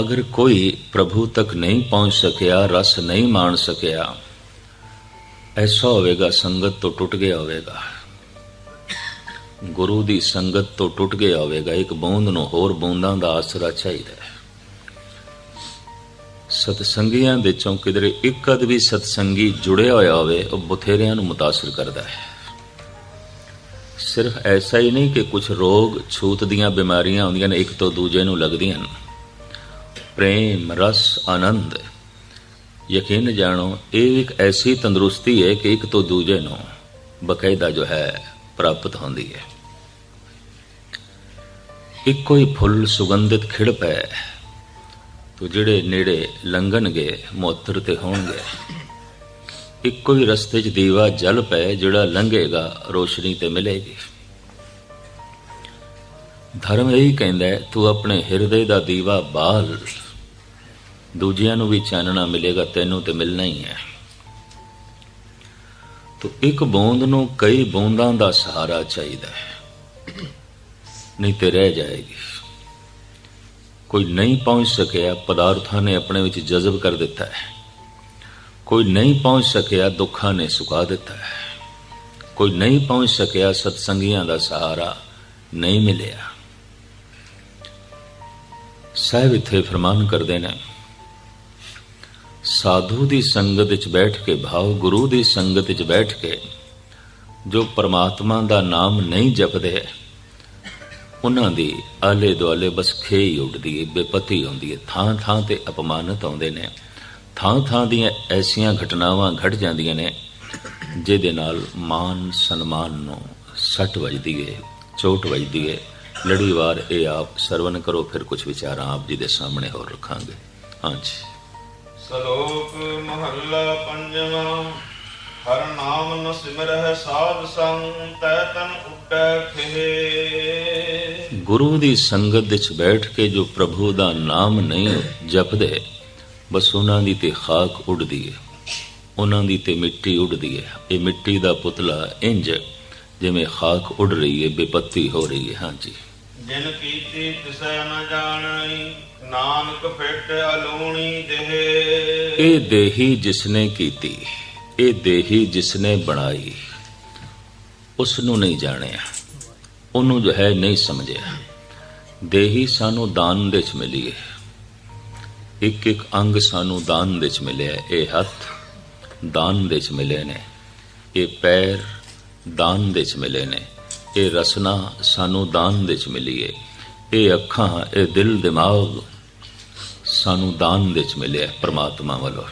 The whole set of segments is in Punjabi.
ਅਗਰ ਕੋਈ ਪ੍ਰਭੂ ਤੱਕ ਨਹੀਂ ਪਹੁੰਚ ਸਕਿਆ, ਰਸ ਨਹੀਂ ਮਾਣ ਸਕਿਆ, ਐਸਾ ਹੋਵੇਗਾ, ਸੰਗਤ ਤੋਂ ਟੁੱਟ ਗਿਆ ਹੋਵੇਗਾ। ਗੁਰੂ ਦੀ ਸੰਗਤ ਤੋਂ ਟੁੱਟ ਗਿਆ ਹੋਵੇਗਾ, ਇੱਕ ਬੂੰਦ ਨੂੰ ਹੋਰ ਬੂੰਦਾਂ ਦਾ ਆਸਰਾ ਚਾਹੀਦਾ ਹੈ। ਸਤਸੰਗੀਆਂ ਦੇ ਚੋਂ ਕਿਧਰੇ ਇੱਕ ਅਦ ਵੀ ਸਤਸੰਗੀ ਜੁੜਿਆ ਹੋਇਆ ਹੋਵੇ, ਉਹ ਬਥੇਰਿਆਂ ਨੂੰ ਮੁਤਾਸਰ ਕਰਦਾ ਹੈ। ਸਿਰਫ ਐਸਾ ਹੀ ਨਹੀਂ ਕਿ ਕੁਝ ਰੋਗ, ਛੂਤ ਦੀਆਂ ਬਿਮਾਰੀਆਂ ਹੁੰਦੀਆਂ ਨੇ, ਇੱਕ ਤੋਂ ਦੂਜੇ ਨੂੰ ਲੱਗਦੀਆਂ ਨੇ। ਪ੍ਰੇਮ, ਰਸ, ਆਨੰਦ। ਯਕੀਨ ਜਾਣੋ, ਇਹ ਇੱਕ ਐਸੀ ਤੰਦਰੁਸਤੀ ਹੈ ਕਿ ਇੱਕ ਤੋਂ ਦੂਜੇ ਨੂੰ ਬਕਾਇਦਾ ਜੋ ਹੈ, ਪ੍ਰਾਪਤ ਹੁੰਦੀ ਹੈ। ਇੱਕੋ ਹੀ ਫੁੱਲ ਸੁਗੰਧਿਤ ਖਿੜ ਪੈ ਤੋ ਜਿਹੜੇ ਨੇੜੇ ਲੰਘਣਗੇ, ਮੋਤਰ ਤੇ ਹੋਣਗੇ। ਇੱਕੋ ਹੀ ਰਸਤੇ 'ਚ ਦੀਵਾ ਜਲ ਪੈ ਜਿਹੜਾ ਲੰਘੇਗਾ, ਰੋਸ਼ਨੀ ਤੇ ਮਿਲੇਗੀ। ਧਰਮ ਇਹੀ ਕਹਿੰਦਾ ਤੂੰ ਆਪਣੇ ਹਿਰਦੇ ਦਾ ਦੀਵਾ ਬਾਲ ਦੂਜਿਆਂ ਨੂੰ ਵੀ ਚਾਨਣਾ ਮਿਲੇਗਾ, ਤੈਨੂੰ ਤੇ ਮਿਲਣਾ ਹੀ ਹੈ। ਤੋ ਇੱਕ ਬੂੰਦ ਨੂੰ ਕਈ ਬੂੰਦਾਂ ਦਾ ਸਹਾਰਾ ਚਾਹੀਦਾ ਹੈ। ਨਹੀਂ ਤੇ ਰਹਿ ਜਾਏਗੀ। ਕੋਈ ਨਹੀਂ ਪਹੁੰਚ ਸਕਿਆ, ਪਦਾਰਥਾਂ ਨੇ ਆਪਣੇ ਵਿੱਚ ਜਜ਼ਬ ਕਰ ਦਿੱਤਾ ਹੈ। ਕੋਈ ਨਹੀਂ ਪਹੁੰਚ ਸਕਿਆ, ਦੁੱਖਾਂ ਨੇ ਸੁਕਾ ਦਿੱਤਾ ਹੈ। ਕੋਈ ਨਹੀਂ ਪਹੁੰਚ ਸਕਿਆ, ਸਤਸੰਗੀਆਂ ਦਾ ਸਹਾਰਾ ਨਹੀਂ ਮਿਲਿਆ। ਸਾਹਿਬ ਇੱਥੇ ਫਰਮਾਨ ਕਰਦੇ ਨੇ ਸਾਧੂ ਦੀ ਸੰਗਤ ਵਿੱਚ ਬੈਠ ਕੇ, ਭਾਵ ਗੁਰੂ ਦੀ ਸੰਗਤ ਵਿੱਚ ਬੈਠ ਕੇ, ਜੋ ਪਰਮਾਤਮਾ ਦਾ ਨਾਮ ਨਹੀਂ ਜਪਦੇ, ਉਹਨਾਂ ਦੀ ਆਲੇ ਦੁਆਲੇ ਬਸ ਖੇਈ ਉੱਡਦੀ ਹੈ ਬੇਪਤੀ ਹੁੰਦੀ ਹੈ ਥਾਂ ਥਾਂ ਤੇ ਅਪਮਾਨਿਤ ਆਉਂਦੇ ਨੇ। ਥਾਂ ਥਾਂ ਦੀਆਂ ਐਸੀਆਂ ਘਟਨਾਵਾਂ ਘਟ ਜਾਂਦੀਆਂ ਨੇ, ਜਿਹਦੇ ਨਾਲ ਮਾਨ ਸਨਮਾਨ ਨੂੰ ਸੱਟ ਵੱਜਦੀ ਹੈ ਚੋਟ ਵੱਜਦੀ ਹੈ ਲੜੀਵਾਰ ਇਹ ਆਪ ਸਰਵਨ ਕਰੋ, ਫਿਰ ਕੁਝ ਵਿਚਾਰਾਂ ਆਪ ਜੀ ਦੇ ਸਾਹਮਣੇ ਹੋਰ ਰੱਖਾਂਗੇ। ਹਾਂਜੀ। ਸ਼ਲੋਕ ਮਹੱਲਾ ਪੰਜਵਾਂ ਹਰ ਨਾਮ ਨ ਸਿਮਰਹਿ ਸਾਧ ਸੰਗ ਤੈ ਤਨ ਉੱਡੈ ਖੇ ਗੁਰੂ ਦੀ ਸੰਗਤ ਵਿੱਚ ਬੈਠ ਕੇ ਜੋ ਪ੍ਰਭੂ ਦਾ ਨਾਮ ਨਹੀਂ ਜਪਦੇ ਬਸ ਉਹਨਾਂ ਦੀ ਤੇ ਖਾਕ ਉੱਡਦੀ ਹੈ ਉਹਨਾਂ ਦੀ ਤੇ ਮਿੱਟੀ ਉੱਡਦੀ ਹੈ ਇਹ ਮਿੱਟੀ ਦਾ ਪੁਤਲਾ ਇੰਜ ਜਿਵੇਂ ਖਾਕ ਉੱਡ ਰਹੀ ਹੈ ਬੇਪੱਤੀ ਹੋ ਰਹੀ ਹੈ ਹਾਂਜੀ ਜਿਨ ਕੀਤੀ ਤਿਸੈ ਨ ਜਾਣਈ ਨਾਨਕ ਫਿਟ ਅਲੂਣੀ ਦੇਹ ਇਹ ਦੇਹੀ ਜਿਸਨੇ ਕੀਤੀ, ਇਹ ਦੇਹੀ ਜਿਸਨੇ ਬਣਾਈ ਉਸ ਨੂੰ ਨਹੀਂ ਜਾਣਿਆ, ਉਹਨੂੰ ਜੋ ਹੈ ਨਹੀਂ ਸਮਝਿਆ। ਦੇਹੀ ਸਾਨੂੰ ਦਾਨ ਦੇ ਚ ਮਿਲੀ ਹੈ। ਇੱਕ ਇੱਕ ਅੰਗ ਸਾਨੂੰ ਦਾਨ ਦੇ ਚ ਮਿਲਿਆ ਇਹ ਹੱਥ ਦਾਨ ਦੇ ਚ ਮਿਲੇ ਨੇ, ਇਹ ਪੈਰ ਦਾਨ ਦੇ ਚ ਮਿਲੇ ਨੇ, ਇਹ ਰਸਨਾ ਸਾਨੂੰ ਦਾਨ ਦੇ ਚ ਮਿਲੀ ਹੈ। ਇਹ ਅੱਖਾਂ, ਇਹ ਦਿਲ, ਦਿਮਾਗ ਸਾਨੂੰ ਦਾਨ ਵਿੱਚ ਮਿਲਿਆ ਹੈ ਪ੍ਰਮਾਤਮਾ ਵੱਲੋਂ।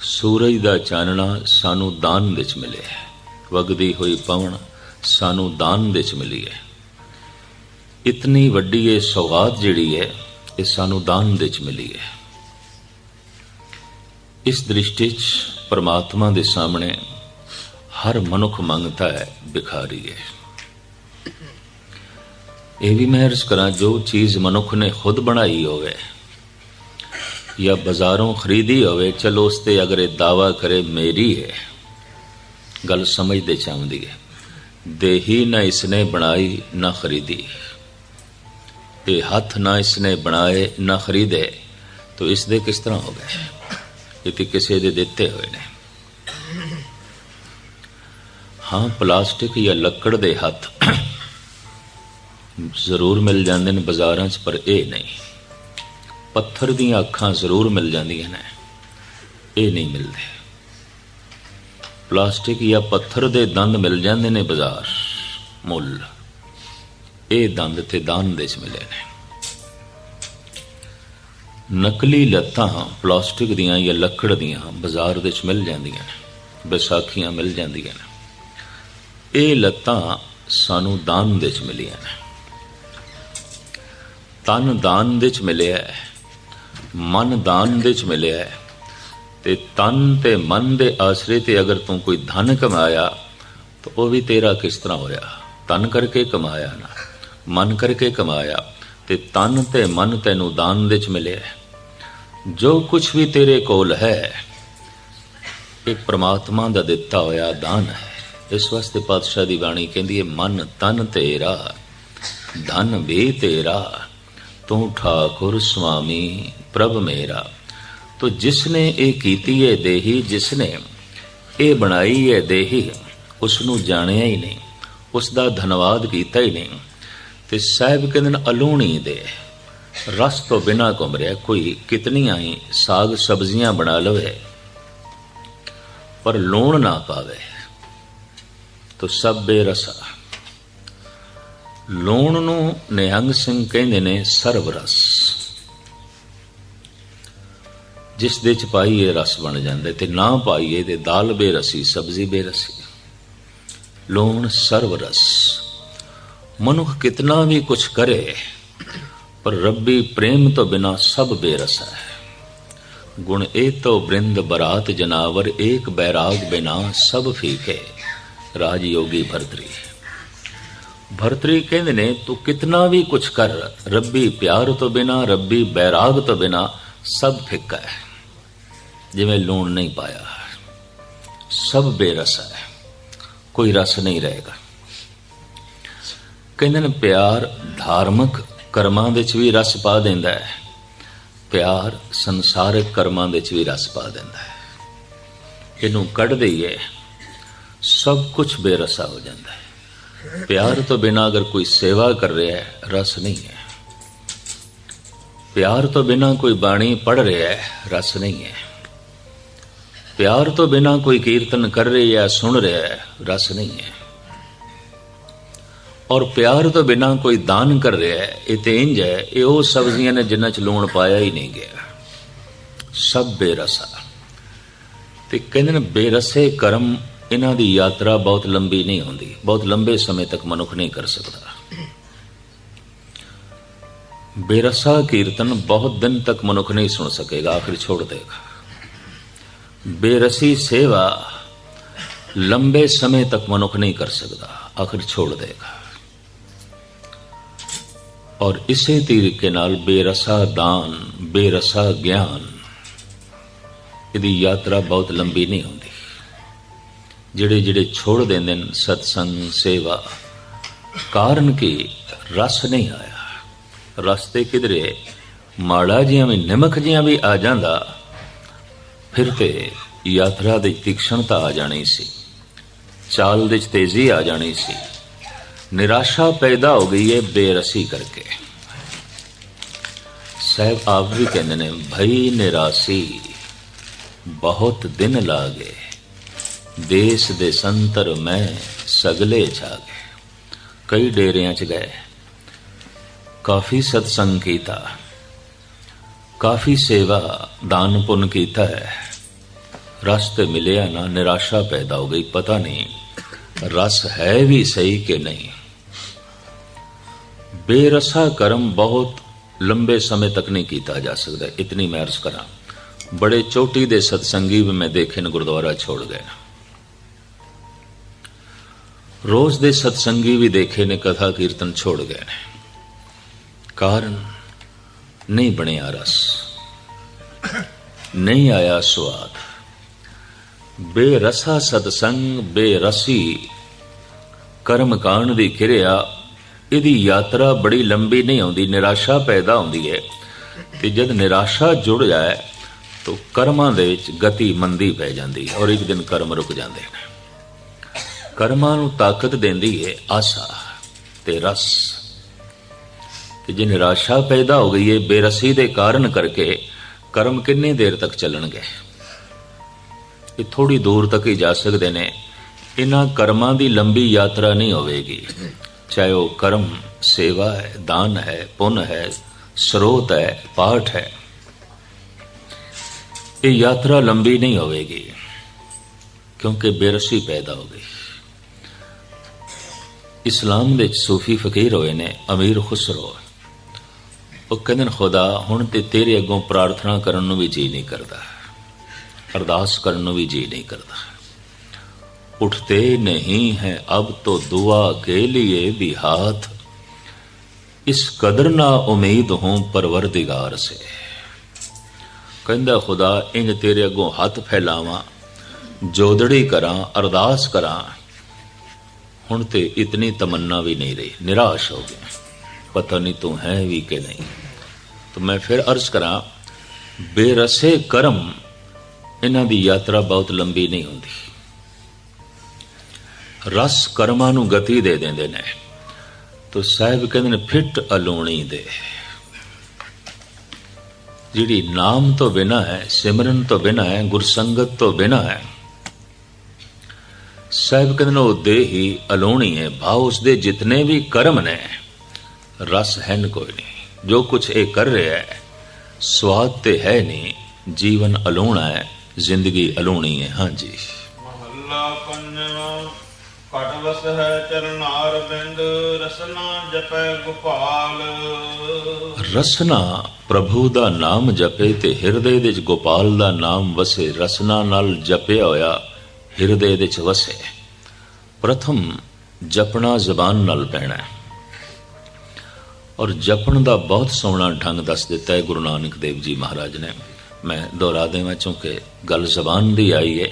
ਸੂਰਜ ਦਾ ਚਾਨਣਾ ਸਾਨੂੰ ਦਾਨ ਵਿੱਚ ਮਿਲਿਆ ਵਗਦੀ ਹੋਈ ਪਵਣ ਸਾਨੂੰ ਦਾਨ ਵਿੱਚ ਮਿਲੀ ਹੈ। ਇਤਨੀ ਵੱਡੀ ਇਹ ਸੌਗਾਤ ਜਿਹੜੀ ਹੈ, ਇਹ ਸਾਨੂੰ ਦਾਨ ਵਿੱਚ ਮਿਲੀ ਹੈ। ਇਸ ਦ੍ਰਿਸ਼ਟੀ 'ਚ ਪਰਮਾਤਮਾ ਦੇ ਸਾਹਮਣੇ ਹਰ ਮਨੁੱਖ ਮੰਗਤਾ ਹੈ, ਭਿਖਾਰੀ ਹੈ। ਇਹ ਵੀ ਮੈਂ ਅਰਜ਼ ਕਰਾਂ, ਜੋ ਚੀਜ਼ ਮਨੁੱਖ ਨੇ ਖੁਦ ਬਣਾਈ ਹੋਵੇ ਜਾਂ ਬਾਜ਼ਾਰੋਂ ਖਰੀਦੀ ਹੋਵੇ, ਚਲੋ ਉਸ ਤੇ ਅਗਰ ਇਹ ਦਾਵਾ ਕਰੇ, ਮੇਰੀ ਹੈ। ਗੱਲ ਸਮਝਦੇ ਚਾਹੁੰਦੀ ਹੈ। ਦੇਹੀ ਨਾ ਇਸਨੇ ਬਣਾਈ, ਨਾ ਖਰੀਦੀ। ਇਹ ਹੱਥ ਨਾ ਇਸਨੇ ਬਣਾਏ, ਨਾ ਖਰੀਦੇ, ਤਾਂ ਇਸ ਦੇ ਕਿਸ ਤਰ੍ਹਾਂ ਹੋ ਗਏ? ਇਹ ਤੇ ਕਿਸੇ ਦੇ ਦਿੱਤੇ ਹੋਏ ਨੇ। ਹਾਂ, ਪਲਾਸਟਿਕ ਜਾਂ ਲੱਕੜ ਦੇ ਹੱਥ ਜ਼ਰੂਰ ਮਿਲ ਜਾਂਦੇ ਨੇ ਬਾਜ਼ਾਰਾਂ 'ਚ, ਪਰ ਇਹ ਨਹੀਂ। ਪੱਥਰ ਦੀਆਂ ਅੱਖਾਂ ਜ਼ਰੂਰ ਮਿਲ ਜਾਂਦੀਆਂ ਨੇ। ਇਹ ਨਹੀਂ ਮਿਲਦੇ। ਪਲਾਸਟਿਕ ਜਾਂ ਪੱਥਰ ਦੇ ਦੰਦ ਮਿਲ ਜਾਂਦੇ ਨੇ ਬਾਜ਼ਾਰ। ਮੁੱਲ। ਇਹ ਦੰਦ ਤੇ ਦਾਨ ਦੇ ਚ ਮਿਲੇ ਨੇ। ਨਕਲੀ ਲੱਤਾਂ ਪਲਾਸਟਿਕ ਦੀਆਂ ਜਾਂ ਲੱਕੜ ਦੀਆਂ ਬਾਜ਼ਾਰ ਦੇ ਚ ਮਿਲ ਜਾਂਦੀਆਂ ਨੇ। ਵਿਸਾਖੀਆਂ ਮਿਲ ਜਾਂਦੀਆਂ ਨੇ। ਇਹ ਲੱਤਾਂ ਸਾਨੂੰ ਦਾਨ ਦੇ ਚ ਮਿਲੀਆਂ ਨੇ। ਤਨ ਦਾਨ ਦੇ ਚ ਮਿਲਿਆ ਹੈ। ਮਨ ਦਾਨ ਦੇ ਚ ਮਿਲਿਆ ਹੈ। ਤੇ ਤਨ ਤੇ ਮਨ ਦੇ ਆਸਰੇ ਤੇ ਅਗਰ ਤੂੰ ਕੋਈ ਧਨ ਕਮਾਇਆ, ਤਾਂ ਉਹ ਵੀ ਤੇਰਾ ਕਿਸ ਤਰ੍ਹਾਂ ਹੋਇਆ ਤਨ ਕਰਕੇ ਕਮਾਇਆ ਨਾ, ਮਨ ਕਰਕੇ ਕਮਾਇਆ। ਤੇ ਤਨ ਤੇ ਮਨ ਤੈਨੂੰ ਦਾਨ ਦੇ ਚ ਮਿਲਿਆ ਜੋ ਕੁਝ ਵੀ ਤੇਰੇ ਕੋਲ ਹੈ, ਇਹ ਪ੍ਰਮਾਤਮਾ ਦਾ ਦਿੱਤਾ ਹੋਇਆ ਦਾਨ ਹੈ। ਇਸ ਵਾਸਤੇ ਪਾਤਸ਼ਾਹ ਦੀ ਬਾਣੀ ਕਹਿੰਦੀ ਹੈ, ਮਨ ਤਨ ਤੇਰਾ, ਧਨ ਵੀ ਤੇਰਾ। ਤੂੰ ਠਾਕੁਰ ਸੁਆਮੀ ਪ੍ਰਭ ਮੇਰਾ। ਤੋ ਜਿਸਨੇ ਇਹ ਕੀਤੀ ਹੈ ਦੇਹੀ ਜਿਸਨੇ। ਇਹ ਬਣਾਈ ਹੈ ਦੇਹੀ ਉਸ ਨੂੰ ਜਾਣਿਆ ਹੀ ਨਹੀਂ। ਉਸ ਦਾ ਧੰਨਵਾਦ ਕੀਤਾ ਹੀ ਨਹੀਂ। ਤੇ ਸਾਹਿਬ ਕਹਿੰਦੇ ਨੇ, ਅਲੂਣੀ ਦੇ। ਰਸ ਤੋਂ ਬਿਨਾ ਘੁੰਮ ਰਿਹਾ ਕੋਈ ਕਿਤਨੀਆਂ ਹੀ ਸਾਗ ਸਬਜ਼ੀਆਂ ਬਣਾ ਲਵੇ। ਪਰ ਲੂਣ ਨਾ ਪਾਵੇ। ਤੋ ਸਭ ਬੇਰਸਾ ਲੂਣ ਨੂੰ ਨਿਹੰਗ ਸਿੰਘ ਕਹਿੰਦੇ ਨੇ ਸਰਵ ਰਸ ਜਿਸ ਦੇ ਚ ਪਾਈਏ ਰਸ ਬਣ ਜਾਂਦਾ ਤੇ ਨਾ ਪਾਈਏ ਤੇ ਦਾਲ ਬੇਰਸੀ, ਸਬਜ਼ੀ ਬੇਰਸੀ। ਲੂਣ ਸਰਵ ਰਸ ਮਨੁੱਖ ਕਿਤਨਾ ਵੀ ਕੁਛ ਕਰੇ, ਪਰ ਰੱਬੀ ਪ੍ਰੇਮ ਤੋਂ ਬਿਨਾ ਸਭ ਬੇਰਸ ਹੈ। ਗੁਣ ਇਹ ਤੋ ਬ੍ਰਿੰਦ ਬਰਾਤ ਜਨਾਵਰ, ਏਕ ਬੈਰਾਗ ਬਿਨਾ ਸਭ ਫੀਕੇ ਰਾਜ ਯੋਗੀ ਭਰਤਰੀ। ਭਰਤਰੀ ਕਹਿੰਦੇ ਨੇ, ਤੂੰ ਕਿਤਨਾ ਵੀ ਕੁਛ ਕਰ, ਰੱਬੀ ਪਿਆਰ ਤੋਂ ਬਿਨਾ, ਰੱਬੀ ਬੈਰਾਗ ਤੋਂ ਬਿਨਾ ਸਭ ਫਿੱਕਾ ਹੈ। ਜਿਵੇਂ ਲੂਣ ਨਹੀਂ ਪਾਇਆ, ਸਭ ਬੇਰਸ ਹੈ, ਕੋਈ ਰਸ ਨਹੀਂ ਰਹੇਗਾ। ਕਹਿੰਦੇ ਨੇ, ਪਿਆਰ ਧਾਰਮਿਕ ਕਰਮਾਂ ਵਿੱਚ ਵੀ ਰਸ ਪਾ ਦਿੰਦਾ ਹੈ। ਪਿਆਰ ਸੰਸਾਰਿਕ ਕਰਮਾਂ ਵਿੱਚ ਵੀ ਰਸ ਪਾ ਦਿੰਦਾ ਹੈ। ਇਹਨੂੰ ਕੱਢ ਦਈਏ, ਸਭ ਕੁਝ ਬੇਰਸਾ ਹੋ ਜਾਂਦਾ ਹੈ। ਪਿਆਰ ਤੋਂ ਬਿਨਾ ਅਗਰ ਕੋਈ ਸੇਵਾ ਕਰ ਰਿਹਾ ਹੈ, ਰਸ ਨਹੀਂ ਹੈ। ਪਿਆਰ ਤੋਂ ਬਿਨਾ ਕੋਈ ਬਾਣੀ ਪੜ ਰਿਹਾ ਹੈ, ਰਸ ਨਹੀਂ ਹੈ। ਪਿਆਰ ਤੋਂ ਬਿਨਾ ਕੋਈ ਕੀਰਤਨ ਕਰ ਰਿਹਾ ਹੈ ਸੁਣ ਰਿਹਾ ਹੈ, ਰਸ ਨਹੀਂ ਹੈ। ਔਰ ਪਿਆਰ ਤੋਂ ਬਿਨਾ ਕੋਈ ਦਾਨ ਕਰ ਰਿਹਾ ਹੈ, ਇਹ ਤੇ ਇੰਜ ਹੈ, ਇਹ ਉਹ ਸਬਜ਼ੀਆਂ ਨੇ ਜਿਨ੍ਹਾਂ ਚ ਲੂਣ ਪਾਇਆ ਹੀ ਨਹੀਂ ਗਿਆ। ਸਭ ਬੇਰਸਾ। ਤੇ ਕਹਿੰਦੇ ਨੇ, ਬੇਰਸੇ ਕਰਮ ਇਹਨਾਂ ਦੀ ਯਾਤਰਾ ਬਹੁਤ ਲੰਬੀ ਨਹੀਂ ਹੁੰਦੀ, ਬਹੁਤ ਲੰਬੇ ਸਮੇਂ ਤੱਕ ਮਨੁੱਖ ਨਹੀਂ ਕਰ ਸਕਦਾ। ਬੇਰਸਾ ਕੀਰਤਨ ਬਹੁਤ ਦਿਨ ਤੱਕ ਮਨੁੱਖ ਨਹੀਂ ਸੁਣ ਸਕੇਗਾ, ਆਖਿਰ ਛੋੜ ਦੇਗਾ। ਬੇਰਸੀ ਸੇਵਾ ਲੰਬੇ ਸਮੇਂ ਤੱਕ ਮਨੁੱਖ ਨਹੀਂ ਕਰ ਸਕਦਾ, ਆਖਿਰ ਛੋੜ ਦੇਗਾ। ਔਰ ਇਸੇ ਤਰੀਕੇ ਨਾਲ ਬੇਰਸਾ ਦਾਨ, ਬੇਰਸਾ ਗਿਆਨ, ਇਹਦੀ ਯਾਤਰਾ ਬਹੁਤ ਲੰਬੀ ਨਹੀਂ ਹੁੰਦੀ। ਜਿਹੜੇ ਜਿਹੜੇ ਛੋੜ ਦਿੰਦੇ ਨੇ, ਸਤਸੰਗ ਸੇਵਾ, ਕਾਰਨ ਕਿ? ਰਸ ਨਹੀਂ ਆਇਆ। ਰਸਤੇ ਕਿਧਰੇ ਮਾੜਾ ਜਿਹਾ ਵੀ, ਨਿਮਕ ਜਿਹਾ ਵੀ ਆ ਜਾਂਦਾ, ਫਿਰ ਤੇ ਯਾਤਰਾ ਦੀ ਤੀਕਸ਼ਣਤਾ ਆ ਜਾਣੀ ਸੀ। ਚਾਲ ਦੇ ਤੇਜ਼ੀ ਆ ਜਾਣੀ ਸੀ। ਨਿਰਾਸ਼ਾ ਪੈਦਾ ਹੋ ਗਈ ਹੈ ਬੇਰਸੀ ਕਰਕੇ। ਸਾਹਿਬ ਆਪ ਵੀ ਕਹਿੰਦੇ ਨੇ, ਭਈ ਨਿਰਾਸੀ ਬਹੁਤ ਦਿਨ ਲਾਗੇ ਦੇਸ਼ ਦੇ ਸੰਤਰ ਮੈਂ ਸਗਲੇ ਛਾਗੇ ਕਈ ਡੇਰਿਆਂ ਚ ਗਏ ਕਾਫੀ ਸਤਸੰਗ ਕੀਤਾ ਕਾਫੀ ਸੇਵਾ ਦਾਨ ਪੁੰਨ ਕੀਤਾ ਹੈ ਰਸ ਤੇ ਮਿਲਿਆ ਨਾ ਨਿਰਾਸ਼ਾ ਪੈਦਾ ਹੋ ਗਈ ਪਤਾ ਨਹੀਂ ਰਸ ਹੈ ਵੀ ਸਹੀ ਕਿ ਨਹੀਂ ਬੇਰਸਾ ਕਰਮ ਬਹੁਤ ਲੰਬੇ ਸਮੇਂ ਤੱਕ ਨਹੀਂ ਕੀਤਾ ਜਾ ਸਕਦਾ ਇਤਨੀ ਮੈਂ ਅਰਜ਼ ਕਰਾਂ ਬੜੇ ਚੋਟੀ ਦੇ ਸਤਸੰਗੀ ਵੀ ਮੈਂ ਦੇਖੇ ਨੇ ਗੁਰਦੁਆਰਾ ਛੋੜ ਗਏ ਰੋਜ਼ ਦੇ ਸਤਸੰਗੀ ਵੀ ਦੇਖੇ ਨੇ ਕਥਾ ਕੀਰਤਨ ਛੋੜ ਗਏ ਨੇ। ਕਾਰਨ, ਨਹੀਂ ਬਣਿਆ ਰਸ, ਨਹੀਂ ਆਇਆ ਸਵਾਦ ਬੇਰਸਾ ਸਤਸੰਗ, ਬੇਰਸੀ, ਕਰਮ ਕਾਂਡ ਦੀ ਕਿਰਿਆ, ਇਹਦੀ ਯਾਤਰਾ ਬੜੀ ਲੰਬੀ ਨਹੀਂ ਆਉਂਦੀ, ਨਿਰਾਸ਼ਾ ਪੈਦਾ ਹੁੰਦੀ ਹੈ ਤੇ ਜਦ ਨਿਰਾਸ਼ਾ ਜੁੜ ਜਾਏ, ਤਾਂ ਕਰਮਾਂ ਦੇ ਵਿੱਚ ਗਤੀ ਮੰਦੀ ਪੈ ਜਾਂਦੀ ਹੈ ਔਰ ਇੱਕ ਦਿਨ ਕਰਮ ਰੁਕ ਜਾਂਦੇ ਨੇ। ਕਰਮਾਂ ਨੂੰ ਤਾਕਤ ਦਿੰਦੀ ਹੈ ਆਸਾ ਤੇ ਰਸ। ਤੇ ਜੇ ਨਿਰਾਸ਼ਾ ਪੈਦਾ ਹੋ ਗਈ ਹੈ ਬੇਰਸੀ ਦੇ ਕਾਰਨ ਕਰਕੇ ਕਰਮ ਕਿੰਨੀ ਦੇਰ ਤੱਕ ਚੱਲਣਗੇ? ਇਹ ਥੋੜੀ ਦੂਰ ਤੱਕ ਹੀ ਜਾ ਸਕਦੇ ਨੇ। ਇਹਨਾਂ ਕਰਮਾਂ ਦੀ ਲੰਬੀ ਯਾਤਰਾ ਨਹੀਂ ਹੋਵੇਗੀ। ਚਾਹੇ ਉਹ ਕਰਮ, ਸੇਵਾ ਹੈ, ਦਾਨ ਹੈ, ਪੁੰਨ ਹੈ, ਸਰੋਤ ਹੈ, ਪਾਠ ਹੈ। ਇਹ ਯਾਤਰਾ ਲੰਬੀ ਨਹੀਂ ਹੋਵੇਗੀ, ਕਿਉਂਕਿ ਬੇਰਸੀ ਪੈਦਾ ਹੋ ਗਈ। ਇਸਲਾਮ ਵਿੱਚ ਸੂਫੀ ਫਕੀਰ ਹੋਏ ਨੇ, ਅਮੀਰ ਖੁਸਰੋ ਉਹ ਕਹਿੰਦੇ ਨੇ, ਖੁਦਾ, ਹੁਣ ਤੇ ਤੇਰੇ ਅੱਗੋਂ ਪ੍ਰਾਰਥਨਾ ਕਰਨ ਨੂੰ ਵੀ ਜੀ ਨਹੀਂ ਕਰਦਾ ਅਰਦਾਸ ਕਰਨ ਨੂੰ ਵੀ ਜੀ ਨਹੀਂ ਕਰਦਾ ਉਠਤੇ ਨਹੀਂ ਹੈ ਅਬ ਤੋ ਦੁਆ ਕੇ ਲਿਏ ਵੀ ਹੱਥ। ਇਸ ਕਦਰ ਨਾ ਉਮੀਦ ਹੂੰ ਪਰਵਰਦਿਗਾਰ ਸੇ। ਕਹਿੰਦਾ, ਖੁਦਾ, ਇੰਜ ਤੇਰੇ ਅੱਗੋਂ ਹੱਥ ਫੈਲਾਵਾਂ ਜੋਦੜੀ ਕਰਾਂ, ਅਰਦਾਸ ਕਰਾਂ। ਹੁਣ ਤੇ ਇਤਨੀ ਤਮੰਨਾ ਵੀ ਨਹੀਂ ਰਹੀ, ਨਿਰਾਸ਼ ਹੋ ਗਿਆ ਪਤਾ ਨਹੀਂ ਤੂੰ ਹੈ ਵੀ ਕਿ ਨਹੀਂ। ਤਾਂ ਮੈਂ ਫਿਰ ਅਰਜ਼ ਕਰਾਂ, ਬੇਰਸੇ ਕਰਮ, ਇਹਨਾਂ ਦੀ ਯਾਤਰਾ ਬਹੁਤ ਲੰਬੀ ਨਹੀਂ ਹੁੰਦੀ। ਰਸ ਕਰਮਾਂ ਨੂੰ ਗਤੀ ਦੇ ਦਿੰਦੇ ਨੇ। ਤੋ ਸਾਹਿਬ ਕਹਿੰਦੇ ਨੇ, ਫਿੱਟ ਅਲੋਣੀ ਦੇ। ਜਿਹੜੀ ਨਾਮ ਤੋਂ ਬਿਨਾ ਹੈ, ਸਿਮਰਨ ਤੋਂ ਬਿਨਾ ਹੈ, ਗੁਰਸੰਗਤ ਤੋਂ ਬਿਨਾ ਹੈ ਸਾਹਿਬ ਕਹਿੰਦੇ ਨੇ ਉਹ ਦੇਹ ਹੀ ਅਲੋਣੀ ਹੈ ਭਾਵ ਉਸ ਦੇ ਜਿਤਨੇ ਵੀ ਕਰਮ ਨੇ ਰਸ ਹੈ ਨ ਕੋਈ ਨਹੀਂ ਜੋ ਕੁਝ ਇਹ ਕਰ ਰਿਹਾ ਹੈ ਸਵਾਦ ਤੇ ਹੈ ਨਹੀਂ ਜੀਵਨ ਅਲੋਣਾ ਹੈ ਜ਼ਿੰਦਗੀ ਅਲੋਣੀ ਹੈ ਹਾਂਜੀ ਮਹੱਲਾ ਪੰਜਵਾਂ ਘਟ ਵਸ ਹੈ ਚਰਨਾਰ ਬਿੰਦ ਰਸਨਾ ਜਪੈ ਗੋਪਾਲ ਰਸਨਾ ਪ੍ਰਭੂ ਦਾ ਨਾਮ ਜਪੇ ਤੇ ਹਿਰਦੇ ਵਿੱਚ ਗੋਪਾਲ ਦਾ ਨਾਮ ਵਸੇ ਰਸਨਾ ਨਾਲ ਜਪਿਆ ਹੋਇਆ ਹਿਰਦੇ ਵਿੱਚ ਵਸੇ ਪ੍ਰਥਮ ਜਪਣਾ ਜ਼ਬਾਨ ਨਾਲ ਪੈਣਾ ਹੈ। ਔਰ ਜਪਣ ਦਾ ਬਹੁਤ ਸੋਹਣਾ ਢੰਗ ਦੱਸ ਦਿੱਤਾ ਹੈ ਗੁਰੂ ਨਾਨਕ ਦੇਵ ਜੀ ਮਹਾਰਾਜ ਨੇ। ਮੈਂ ਦੁਹਰਾ ਦੇਵਾਂ ਚੂੰਕਿ ਗੱਲ ਜ਼ਬਾਨ ਦੀ ਆਈ ਹੈ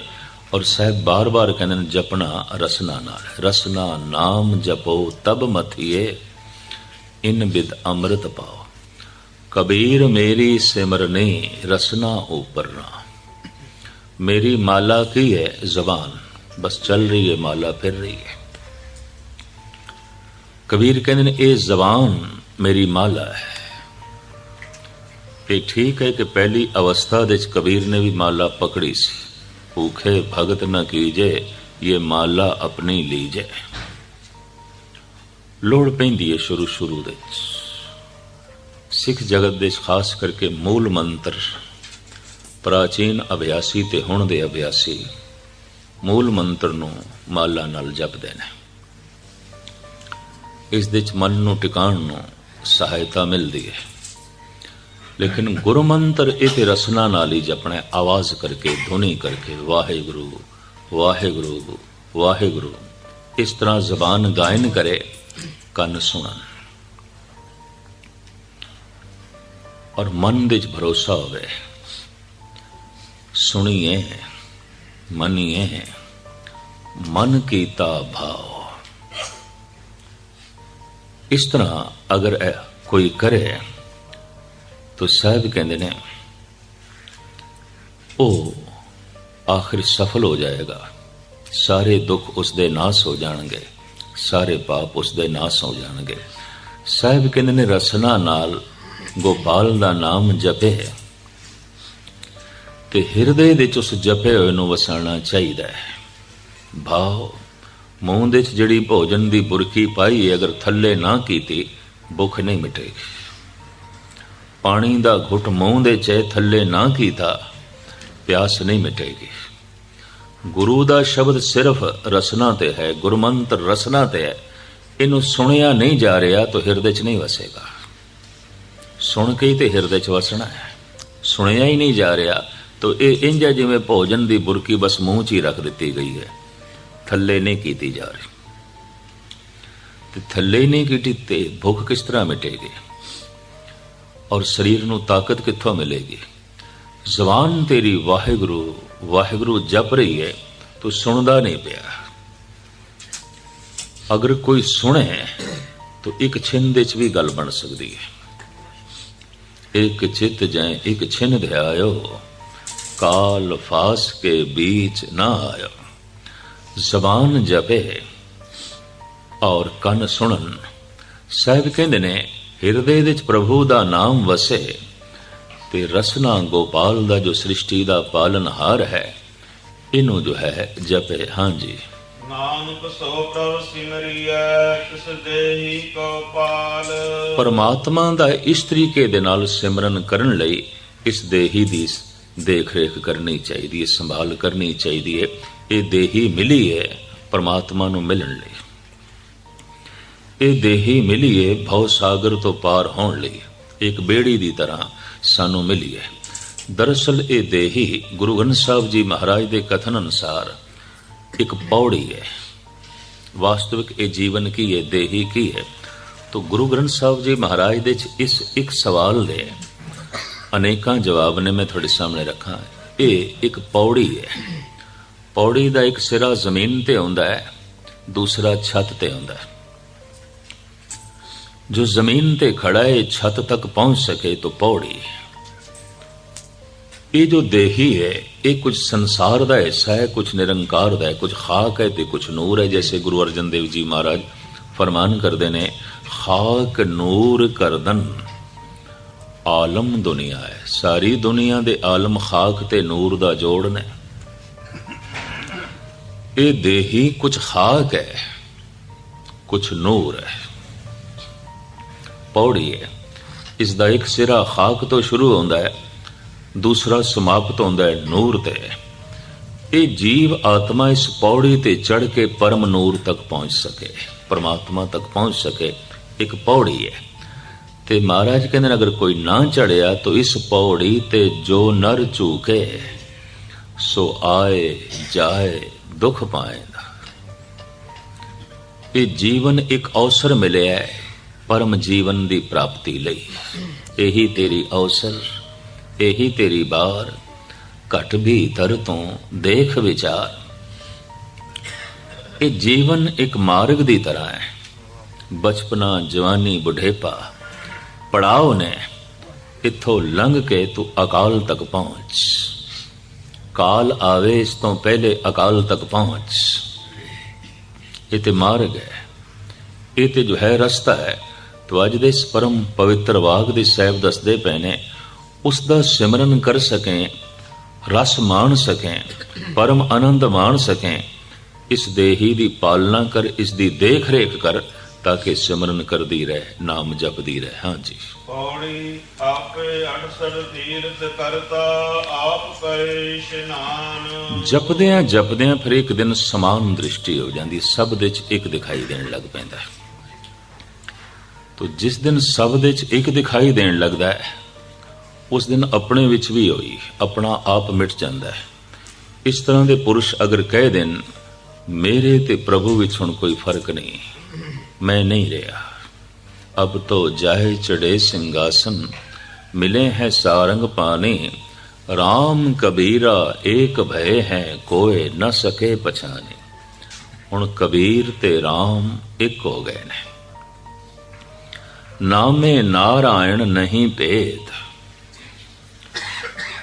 ਔਰ ਸਾਹਿਬ ਬਾਰ-ਬਾਰ ਕਹਿੰਦੇ ਨੇ ਜਪਣਾ ਰਸਨਾ ਨਾਲ। ਰਸਨਾ ਨਾਮ ਜਪੋ ਤਬ ਮਥੀਏ, ਇਨ ਬਿਦ ਅੰਮ੍ਰਿਤ ਪਾਓ। ਕਬੀਰ ਮੇਰੀ ਸਿਮਰਨੀ ਰਸਨਾ ਉਪਰ ਨਾ ਮੇਰੀ ਮਾਲਾ ਕੀ ਹੈ ਜ਼ਬਾਨ? ਬਸ ਚੱਲ ਰਹੀ ਹੈ ਮਾਲਾ ਫਿਰ ਰਹੀ ਹੈ ਕਬੀਰ ਕਹਿੰਦੇ ਨੇ ਇਹ ਜ਼ਬਾਨ ਮੇਰੀ ਮਾਲਾ ਹੈ ਇਹ ਠੀਕ ਹੈ ਕਿ ਪਹਿਲੀ ਅਵਸਥਾ ਦੇ ਵਿੱਚ ਕਬੀਰ ਨੇ ਵੀ ਮਾਲਾ ਪਕੜੀ ਸੀ ਭੂਖੇ ਭਗਤ ਨਾ ਕੀਜੇ ਇਹ ਮਾਲਾ ਆਪਣੀ ਲੀਜੇ ਲੋੜ ਪੈਂਦੀ ਹੈ ਸ਼ੁਰੂ ਸ਼ੁਰੂ ਦੇ ਵਿੱਚ ਸਿੱਖ ਜਗਤ ਦੇ ਖਾਸ ਕਰਕੇ ਮੂਲ ਮੰਤਰ ਪ੍ਰਾਚੀਨ ਅਭਿਆਸੀ ਤੇ ਹੁਣ ਦੇ ਅਭਿਆਸੀ ਮੂਲ ਮੰਤਰ ਨੂੰ ਮਾਲਾ ਨਾਲ ਜਪਦੇ ਨੇ। ਇਸ ਦੇ ਵਿੱਚ ਮਨ ਨੂੰ ਟਿਕਾਣ ਨੂੰ ਸਹਾਇਤਾ ਮਿਲਦੀ ਹੈ। ਲੇਕਿਨ ਗੁਰੂ ਮੰਤਰ ਇਹ ਤੇ ਰਸਨਾ ਨਾਲ ਹੀ ਜਪਣਾ, ਆਵਾਜ਼ ਕਰਕੇ, ਧੁਨੀ ਕਰਕੇ, ਵਾਹਿਗੁਰੂ ਵਾਹਿਗੁਰੂ ਵਾਹਿਗੁਰੂ, ਇਸ ਤਰ੍ਹਾਂ ਜ਼ਬਾਨ ਗਾਇਨ ਕਰੇ, ਕੰਨ ਸੁਣਨ। ਔਰ ਮਨ ਦੇ ਵਿੱਚ ਭਰੋਸਾ ਹੋਵੇ, ਸੁਣੀਏ। ਮੰਨੀਏ ਮਨ ਕੀਤਾ ਭਾਵ ਇਸ ਤਰ੍ਹਾਂ ਅਗਰ ਕੋਈ ਕਰੇ ਤਾਂ ਸਾਹਿਬ ਕਹਿੰਦੇ ਨੇ ਉਹ ਆਖਿਰ ਸਫਲ ਹੋ ਜਾਏਗਾ ਸਾਰੇ ਦੁੱਖ ਉਸ ਦੇ ਨਾਸ ਹੋ ਜਾਣਗੇ ਸਾਰੇ ਪਾਪ ਉਸ ਦੇ ਨਾਸ ਹੋ ਜਾਣਗੇ ਸਾਹਿਬ ਕਹਿੰਦੇ ਨੇ ਰਸਨਾ ਨਾਲ ਗੋਪਾਲ ਦਾ ਨਾਮ ਜਪੇ ਤੇ ਹਿਰਦੇ ਵਿੱਚ ਉਸ ਜਪੇ ਹੋਏ ਨੂੰ ਵਸਾਉਣਾ ਚਾਹੀਦਾ ਹੈ। ਭਾਵ ਮੂੰਹ ਦੇ ਵਿੱਚ ਜਿਹੜੀ ਭੋਜਨ ਦੀ ਬੁਰਕੀ ਪਾਈ ਅਗਰ ਥੱਲੇ ਨਾ ਕੀਤੀ ਭੁੱਖ ਨਹੀਂ ਮਿਟੇਗੀ। ਪਾਣੀ ਦਾ ਘੁੱਟ ਮੂੰਹ ਦੇ ਚ ਹੈ, ਥੱਲੇ ਨਾ ਕੀਤਾ ਪਿਆਸ ਨਹੀਂ ਮਿਟੇਗੀ। ਗੁਰੂ ਦਾ ਸ਼ਬਦ ਸਿਰਫ ਰਸਨਾ ਤੇ ਹੈ ਗੁਰਮੰਤਰ ਰਸਨਾ ਤੇ ਹੈ। ਇਹਨੂੰ ਸੁਣਿਆ ਨਹੀਂ ਜਾ ਰਿਹਾ ਤਾਂ ਹਿਰਦੇ 'ਚ ਨਹੀਂ ਵਸੇਗਾ। ਸੁਣ ਕੇ ਹੀ ਤੇ ਹਿਰਦੇ 'ਚ ਵਸਣਾ ਹੈ। ਸੁਣਿਆ ਹੀ ਨਹੀਂ ਜਾ ਰਿਹਾ ਤਾਂ ਇਹ ਇੰਜ ਜਿਵੇਂ ਭੋਜਨ ਦੀ ਬੁਰਕੀ ਬਸ ਮੂੰਹ 'ਚ ਹੀ ਰੱਖ ਦਿੱਤੀ ਗਈ ਹੈ। ਥੱਲੇ ਨਹੀਂ ਕੀਤੀ ਜਾ ਰਹੀ। ਤੇ ਥੱਲੇ ਨਹੀਂ ਕੀਤੀ ਤੇ ਭੁੱਖ ਕਿਸ ਤਰ੍ਹਾਂ ਮਿਟੇਗੀ? ਔਰ ਸਰੀਰ ਨੂੰ ਤਾਕਤ ਕਿੱਥੋਂ ਮਿਲੇਗੀ? ਜ਼ਬਾਨ ਤੇਰੀ ਵਾਹਿਗੁਰੂ ਵਾਹਿਗੁਰੂ ਜਪ ਰਹੀ ਹੈ, ਤੂੰ ਸੁਣਦਾ ਨਹੀਂ ਪਿਆ। ਅਗਰ ਕੋਈ ਸੁਣੇ, ਤਾਂ ਇੱਕ ਛਿੰਨ ਦੇ ਚ ਵੀ ਗੱਲ ਬਣ ਸਕਦੀ ਹੈ। ਇੱਕ ਚਿਤ ਜੈ ਇੱਕ ਛਿਨ ਧਿਆਇਓ ਕਾਲ ਫਾਸ ਕੇ बीच ਨਾ ਆਇਓ ਜ਼ਬਾਨ ਜਪੇ ਔਰ ਕੰਨ ਸੁਣਨ ਸਾਹਿਬ ਕਹਿੰਦੇ ਨੇ ਹਿਰਦੇ ਵਿੱਚ ਪ੍ਰਭੂ ਦਾ ਨਾਮ ਵਸੇ ਤੇ ਰਸਨਾ ਗੋਪਾਲ ਦਾ ਜੋ ਸ੍ਰਿਸ਼ਟੀ ਦਾ ਪਾਲਨਹਾਰ ਹੈ ਇਹਨੂੰ ਜੋ ਹੈ ਜਪੇ ਹਾਂਜੀ ਨਾਨਕ ਸੋ ਪ੍ਰਭ ਸਿਮਰਿਐ ਤਿਸ ਦੇਹੀ ਕੋ ਪਾਲ ਪਰਮਾਤਮਾ ਦਾ ਇਸ ਤਰੀਕੇ ਦੇ ਨਾਲ ਸਿਮਰਨ ਕਰਨ ਲਈ ਇਸ ਦੇਹੀ ਦੀ ਦੇਖ ਰੇਖ ਕਰਨੀ ਚਾਹੀਦੀ ਹੈ, ਸੰਭਾਲ ਕਰਨੀ ਚਾਹੀਦੀ ਹੈ। ਇਹ ਦੇਹੀ ਮਿਲੀ ਹੈ, ਪਰਮਾਤਮਾ ਨੂੰ ਮਿਲਣ ਲਈ। ਇਹ ਦੇਹੀ ਮਿਲੀ ਹੈ, ਭਉ ਸਾਗਰ ਤੋਂ ਪਾਰ ਹੋਣ ਲਈ। ਇੱਕ ਬੇੜੀ ਦੀ ਤਰ੍ਹਾਂ ਸਾਨੂੰ ਮਿਲੀ ਹੈ। ਦਰਅਸਲ ਇਹ ਦੇਹੀ ਗੁਰੂ ਗ੍ਰੰਥ ਸਾਹਿਬ ਜੀ ਮਹਾਰਾਜ ਦੇ ਕਥਨ ਅਨੁਸਾਰ ਇੱਕ ਪੌੜੀ ਹੈ। ਵਾਸਤਵਿਕ ਇਹ ਜੀਵਨ ਕੀ ਹੈ, ਦੇਹੀ ਕੀ ਹੈ? ਤੋ ਗੁਰੂ ਗ੍ਰੰਥ ਸਾਹਿਬ ਜੀ ਮਹਾਰਾਜ ਦੇ ਚ ਇਸ ਇੱਕ ਸਵਾਲ ਦੇ ਅਨੇਕਾਂ ਜਵਾਬ ਨੇ ਮੈਂ ਤੁਹਾਡੇ ਸਾਹਮਣੇ ਰੱਖਾਂ। ਇਹ ਇੱਕ ਪੌੜੀ ਹੈ। ਪੌੜੀ ਦਾ ਇੱਕ ਸਿਰਾ ਜ਼ਮੀਨ ਤੇ ਹੁੰਦਾ ਹੈ, ਦੂਸਰਾ ਛੱਤ ਤੇ ਹੁੰਦਾ ਹੈ। ਜੋ ਜ਼ਮੀਨ ਤੇ ਖੜਾ ਹੈ ਛੱਤ ਤੱਕ ਪਹੁੰਚ ਸਕੇ ਤਾਂ ਪੌੜੀ ਇਹ ਜੋ ਦੇਹੀ ਹੈ, ਇਹ ਕੁਝ ਸੰਸਾਰ ਦਾ ਹਿੱਸਾ ਹੈ, ਕੁਝ ਨਿਰੰਕਾਰ ਦਾ ਹੈ, ਕੁਝ ਖਾਕ ਹੈ ਤੇ ਕੁਝ ਨੂਰ ਹੈ, ਜੈਸੇ ਗੁਰੂ ਅਰਜਨ ਦੇਵ ਜੀ ਮਹਾਰਾਜ ਫਰਮਾਨ ਕਰਦੇ ਨੇ, ਖਾਕ ਨੂਰ ਕਰਦਨ ਆਲਮ ਦੁਨੀਆ ਹੈ। ਸਾਰੀ ਦੁਨੀਆ ਦੇ ਆਲਮ ਖਾਕ ਤੇ ਨੂਰ ਦਾ ਜੋੜ ਨੇ ਇਹ ਦੇਹੀ ਕੁਝ ਖਾਕ ਹੈ ਕੁਝ ਨੂਰ ਹੈ। ਪੌੜੀ ਹੈ। ਇਸ ਦਾ ਇੱਕ ਸਿਰਾ ਖਾਕ ਤੋਂ ਸ਼ੁਰੂ ਹੁੰਦਾ ਹੈ, ਦੂਸਰਾ ਸਮਾਪਤ ਹੁੰਦਾ ਹੈ ਨੂਰ ਤੇ। ਇਹ ਜੀਵ ਆਤਮਾ ਇਸ ਪੌੜੀ ਤੇ ਚੜ ਕੇ ਪਰਮ ਨੂਰ ਤੱਕ ਪਹੁੰਚ ਸਕੇ, ਪਰਮਾਤਮਾ ਤੱਕ ਪਹੁੰਚ ਸਕੇ। ਇੱਕ ਪੌੜੀ ਹੈ। ਤੇ ਮਹਾਰਾਜ ਕਹਿੰਦੇ ਨੇ, ਅਗਰ ਕੋਈ ਨਾ ਚੜਿਆ ਤਾਂ ਇਸ ਪੌੜੀ ਤੇ ਜੋ ਨਰ ਝੂਕੇ, ਸੋ ਆਏ, ਜਾਏ, ਦੁੱਖ ਪਾਏਗਾ ਇਹ ਜੀਵਨ ਇੱਕ ਅਵਸਰ ਮਿਲਿਆ ਹੈ, ਪਰਮ ਜੀਵਨ ਦੀ ਪ੍ਰਾਪਤੀ ਲਈ। ਇਹੀ ਤੇਰੀ ਅਵਸਰ, ਇਹੀ ਤੇਰੀ ਬਾਰ, ਘਟ ਭੀਤਰ ਤੋਂ ਦੇਖ ਵਿਚਾਰ। ਇਹ ਜੀਵਨ ਇੱਕ ਮਾਰਗ ਦੀ ਤਰ੍ਹਾਂ ਹੈ। ਬਚਪਨਾ, ਜਵਾਨੀ, ਬੁਢੇਪਾ ਪੜਾਓ ਨੇ, ਇੱਥੋਂ ਲੰਘ ਕੇ ਤੂੰ ਅਕਾਲ ਤੱਕ ਪਹੁੰਚ। ਕਾਲ ਆਵੇ, ਇਸ ਤੋਂ ਪਹਿਲੇ ਅਕਾਲ ਤੱਕ ਪਹੁੰਚ। ਇਹ ਤੇ ਮਾਰਗ ਹੈ। ਇਹ ਤੇ ਜੋ ਹੈ ਰਸਤਾ ਹੈ। ਤੋ ਅੱਜ ਦੇ ਇਸ ਪਰਮ ਪਵਿੱਤਰ ਵਾਗ ਦੇ ਸਾਹਿਬ ਦੱਸਦੇ ਪਏ ਨੇ। ਉਸ ਦਾ ਸਿਮਰਨ ਕਰ ਸਕੇ, ਰਸ ਮਾਣ ਸਕੇ, ਪਰਮ ਆਨੰਦ ਮਾਣ ਸਕੇ। ਇਸ ਦੇਹੀ ਦੀ ਪਾਲਣਾ ਕਰ, ਇਸ ਦੀ ਦੇਖ ਰੇਖ ਕਰ। ਤਾਂ ਕਿ ਸਿਮਰਨ ਕਰਦੀ ਰਹੇ ਨਾਮ ਜਪਦੀ ਰਹੇ। ਹਾਂਜੀ ਪੌੜੀ ਆਪੇ ਅੜਸਰ ਤੀਰਥ ਕਰਤਾ ਆਪ ਕਰੇ ਇਸ਼ਨਾਨ ਜਪਦਿਆਂ ਜਪਦਿਆਂ ਫਿਰ ਇੱਕ ਦਿਨ ਸਮਾਨ ਦ੍ਰਿਸ਼ਟੀ ਹੋ ਜਾਂਦੀ ਸ਼ਬਦ ਵਿੱਚ ਇੱਕ ਦਿਖਾਈ ਦੇਣ ਲੱਗ ਪੈਂਦਾ। ਹੈ ਤੋ ਜਿਸ ਦਿਨ ਸ਼ਬਦ ਵਿੱਚ ਇੱਕ ਦਿਖਾਈ ਦੇਣ ਲੱਗਦਾ ਹੈ ਉਸ ਦਿਨ ਆਪਣੇ ਵਿੱਚ ਵੀ ਹੋਈ ਆਪਣਾ ਆਪ ਮਿਟ ਜਾਂਦਾ ਹੈ। ਇਸ ਤਰ੍ਹਾਂ ਦੇ ਪੁਰਸ਼ ਅਗਰ ਕਹਿ ਦੇਣ ਮੇਰੇ ਤੇ ਪ੍ਰਭੂ ਵਿੱਚ ਹੁਣ ਕੋਈ ਫ਼ਰਕ ਨਹੀਂ ਮੈਂ ਨਹੀਂ ਰਿਹਾ। ਅਬ ਤੋ ਜਾਏ ਚੜੇ ਸਿੰਘਾਸਨ, ਮਿਲੇ ਹੈ ਸਾਰੰਗ ਪਾਣੇ। ਰਾਮ ਕਬੀਰਾ ਏਕ ਭੈ ਹੈ, ਕੋਏ ਨ ਸਕੇ ਪਛਾਨੇ ਹੁਣ ਕਬੀਰ ਤੇ RAM ਇੱਕ ਹੋ ਗਏ ਨੇ। ਨਾਮੇ ਨਾਰਾਇਣ ਨਹੀਂ ਭੇਦ।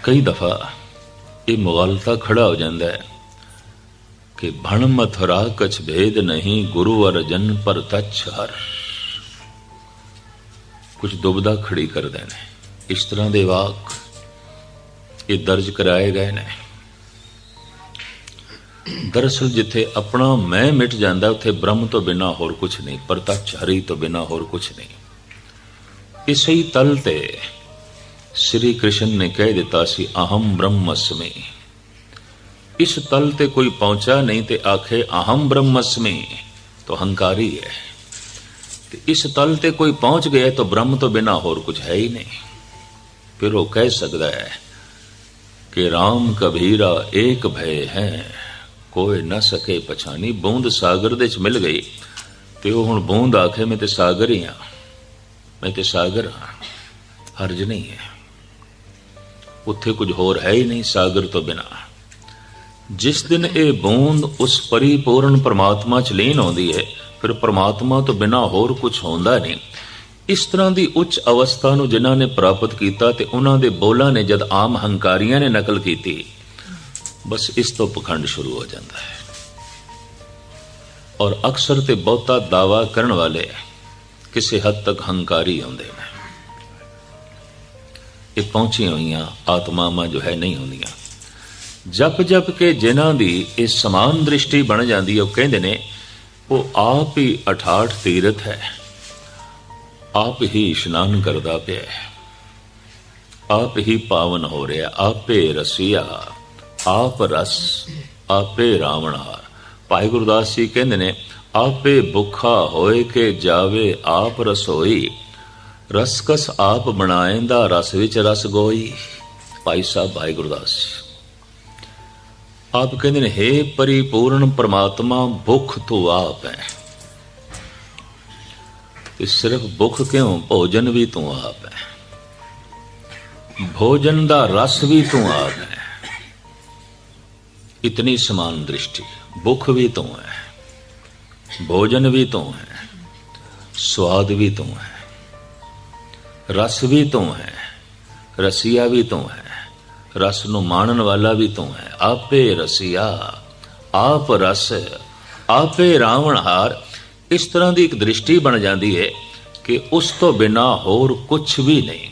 ਕਈ ਦਫਾ ਇਹ ਮੁਗਲਤਾ ਖੜਾ ਹੋ ਜਾਂਦਾ ਹੈ। ਕਿ ਭਣ ਮਥੁਰਾ ਕਛ ਭੇਦ ਨਹੀਂ ਗੁਰੂ ਅਰਜਨ ਪਰ ਤਛ ਹਰ। ਕੁਝ ਦੁਬਦਾ ਖੜੀ ਕਰਦੇ ਨੇ। ਇਸ ਤਰ੍ਹਾਂ ਦੇ ਵਾਕ ਇਹ ਦਰਜ ਕਰਾਏ ਗਏ ਨੇ। ਦਰਅਸਲ ਜਿੱਥੇ ਆਪਣਾ ਮੈਂ ਮਿਟ ਜਾਂਦਾ, ਉੱਥੇ ਬ੍ਰਹਮ ਤੋਂ ਬਿਨਾ ਹੋਰ ਕੁਝ ਨਹੀਂ ਪ੍ਰਤੱਖ ਹਰੀ ਤੋਂ ਬਿਨਾ ਹੋਰ ਕੁਝ ਨਹੀਂ। ਇਸੇ ਹੀ ਤਲ ਤੇ ਸ੍ਰੀ ਕ੍ਰਿਸ਼ਨ ਨੇ ਕਹਿ ਦਿੱਤਾ ਸੀ, ਅਹੰ ਬ੍ਰਹਮਸਮੀ। ਇਸ ਤਲ ਤੇ ਕੋਈ ਪਹੁੰਚਾ ਨਹੀਂ ਤੇ ਆਖੇ ਅਹੰ ਬ੍ਰਹਮਸਮੀ ਤਾਂ ਹੰਕਾਰੀ ਹੈ ਤੇ ਇਸ ਤਲ ਤੇ ਕੋਈ ਪਹੁੰਚ ਗਿਆ ਤਾਂ ਬ੍ਰਹਮ ਤੋਂ ਬਿਨਾ ਹੋਰ ਕੁਝ ਹੈ ਹੀ ਨਹੀਂ ਫਿਰ ਉਹ ਕਹਿ ਸਕਦਾ ਹੈ ਕਿ RAM ਕਬੀਰਾ ਏਕ ਭੈ ਹੈ ਕੋਈ ਨਾ ਸਕੇ ਪਛਾਣੀ ਬੂੰਦ ਸਾਗਰ ਦੇ ਚ ਮਿਲ ਗਈ ਤੇ ਉਹ ਹੁਣ ਬੂੰਦ ਆਖੇ ਮੈਂ ਤੇ ਸਾਗਰ ਹੀ ਆ ਮੈਂ ਤੇ ਸਾਗਰ ਹਾਂ ਹਰਜ ਨਹੀਂ ਹੈ ਉੱਥੇ ਕੁਝ ਹੋਰ ਹੈ ਹੀ ਨਹੀਂ ਸਾਗਰ ਤੋਂ ਬਿਨਾ ਜਿਸ ਦਿਨ ਇਹ ਬੂੰਦ ਉਸ ਪਰਿਪੂਰਨ ਪਰਮਾਤਮਾ ਚ ਲੀਨ ਆਉਂਦੀ ਹੈ, ਫਿਰ ਪਰਮਾਤਮਾ ਤੋਂ ਬਿਨਾ ਹੋਰ ਕੁਝ ਹੁੰਦਾ ਨਹੀਂ। ਇਸ ਤਰ੍ਹਾਂ ਦੀ ਉੱਚ ਅਵਸਥਾ ਨੂੰ ਜਿਨ੍ਹਾਂ ਨੇ ਪ੍ਰਾਪਤ ਕੀਤਾ ਤੇ ਉਹਨਾਂ ਦੇ ਬੋਲਾਂ ਨੇ ਜਦ ਆਮ ਹੰਕਾਰੀਆਂ ਨੇ ਨਕਲ ਕੀਤੀ, ਬਸ ਇਸ ਤੋਂ ਪਖੰਡ ਸ਼ੁਰੂ ਹੋ ਜਾਂਦਾ ਹੈ। ਔਰ ਅਕਸਰ ਤੇ ਬਹੁਤਾ ਦਾਵਾ ਕਰਨ ਵਾਲੇ ਕਿਸੇ ਹੱਦ ਤੱਕ ਹੰਕਾਰੀ ਹੁੰਦੇ ਨੇ। ਇਹ ਪਹੁੰਚੀਆਂ ਹੋਈਆਂ ਆਤਮਾਵਾਂ ਜੋ ਹੈ ਨਹੀਂ ਹੁੰਦੀਆਂ। ਜਪ ਜਪ ਕੇ ਜਿਨ੍ਹਾਂ ਦੀ ਇਹ ਸਮਾਨ ਦ੍ਰਿਸ਼ਟੀ ਬਣ ਜਾਂਦੀ ਹੈ, ਉਹ ਕਹਿੰਦੇ ਨੇ, ਉਹ ਆਪ ਹੀ 68 ਤੀਰਥ ਹੈ। ਆਪ ਹੀ ਇਸ਼ਨਾਨ ਕਰਦਾ ਪਿਆ ਹੈ। ਆਪ ਹੀ ਪਾਵਨ ਹੋ ਰਿਹਾ, ਆਪੇ ਰਸੀਆ, ਆਪ ਰਸ, ਆਪੇ ਰਾਵਣਾ। ਭਾਈ ਗੁਰਦਾਸ ਜੀ ਕਹਿੰਦੇ ਨੇ, ਆਪੇ ਭੁੱਖਾ ਹੋਏ ਕੇ ਜਾਵੇ ਆਪ ਰਸੋਈ, ਰਸਕਸ ਆਪ ਬਣਾਏਂਦਾ, ਰਸ ਵਿੱਚ ਰਸ ਗੋਈ। ਭਾਈ ਸਾਹਿਬ, ਭਾਈ ਗੁਰਦਾਸ ਜੀ। ਆਪ ਕਹਿੰਦੇ ਨੇ हे ਪਰਿਪੂਰਨ ਪ੍ਰਮਾਤਮਾ, ਭੁੱਖ ਤੂੰ ਆਪ ਹੈ। ਤੇ ਸਿਰਫ ਭੁੱਖ ਕਿਉਂ? ਭੋਜਨ ਵੀ ਤੂੰ ਆਪ ਹੈ। ਭੋਜਨ ਦਾ ਰਸ ਵੀ ਤੂੰ ਆਪ ਹੈ। ਇਤਨੀ ਸਮਾਨ ਦ੍ਰਿਸ਼ਟੀ, ਭੁੱਖ ਵੀ ਤੂੰ ਹੈ। ਭੋਜਨ ਵੀ ਤੂੰ ਹੈ। ਸਵਾਦ ਵੀ ਤੂੰ ਹੈ। ਰਸ ਵੀ ਤੂੰ ਹੈ। ਰਸੀਆ ਵੀ ਤੂੰ ਹੈ। ਰਸ ਨੂੰ ਮਾਣਨ ਵਾਲਾ ਵੀ ਤੂੰ ਹੈ। ਆਪੇ ਰਸਿਆ, ਆਪ ਰਸ, ਆਪੇ ਰਾਵਣਹਾਰ ਇਸ ਤਰ੍ਹਾਂ ਦੀ ਇੱਕ ਦ੍ਰਿਸ਼ਟੀ ਬਣ ਜਾਂਦੀ ਹੈ ਕਿ ਉਸ ਤੋਂ ਬਿਨਾ ਹੋਰ ਕੁਝ ਵੀ ਨਹੀਂ।